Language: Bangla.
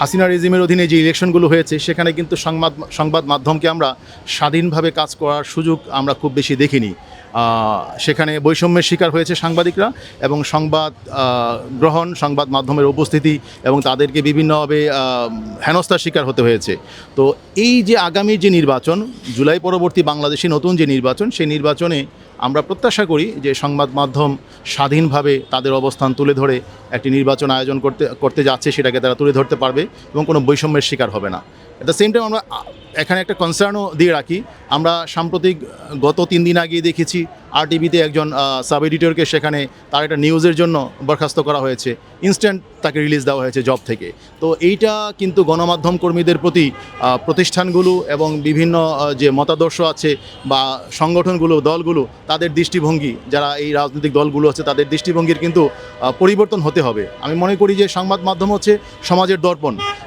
হাসিনা রেজিমের অধীনে যে ইলেকশনগুলো হয়েছে, সেখানে কিন্তু সংবাদ সংবাদ মাধ্যমকে আমরা স্বাধীনভাবে কাজ করার সুযোগ আমরা খুব বেশি দেখিনি। সেখানে বৈষম্যের শিকার হয়েছে সাংবাদিকরা এবং সংবাদ গ্রহণ, সংবাদ মাধ্যমের উপস্থিতি এবং তাদেরকে বিভিন্নভাবে হেনস্থার শিকার হতে হয়েছে। তো এই যে আগামী যে নির্বাচন, জুলাই পরবর্তী বাংলাদেশে নতুন যে নির্বাচন, সেই নির্বাচনে আমরা প্রত্যাশা করি যে সংবাদ মাধ্যম স্বাধীনভাবে তাদের অবস্থান তুলে ধরে একটি নির্বাচন আয়োজন করতে করতে যাচ্ছে, সেটাকে তারা তুলে ধরতে পারবে এবং কোনো বৈষম্যের শিকার হবে না। অ্যাট দ্য সেম টাইম আমরা এখানে একটা কনসার্নও দিয়ে রাখি। আমরা সাম্প্রতিক গত তিন দিন আগে দেখেছি আর টিভিতে একজন সাব এডিটরকে সেখানে তার একটা নিউজের জন্য বরখাস্ত করা হয়েছে। ইনস্ট্যান্ট তাকে রিলিজ দেওয়া হয়েছে জব থেকে। তো এইটা কিন্তু গণমাধ্যম কর্মীদের প্রতি প্রতিষ্ঠানগুলো এবং বিভিন্ন যে মতাদর্শ আছে বা সংগঠনগুলো, দলগুলো, তাদের দৃষ্টিভঙ্গি, যারা এই রাজনৈতিক দলগুলো আছে, তাদের দৃষ্টিভঙ্গির কিন্তু পরিবর্তন হতে হবে। আমি মনে করি যে সংবাদ মাধ্যম হচ্ছে সমাজের দর্পণ।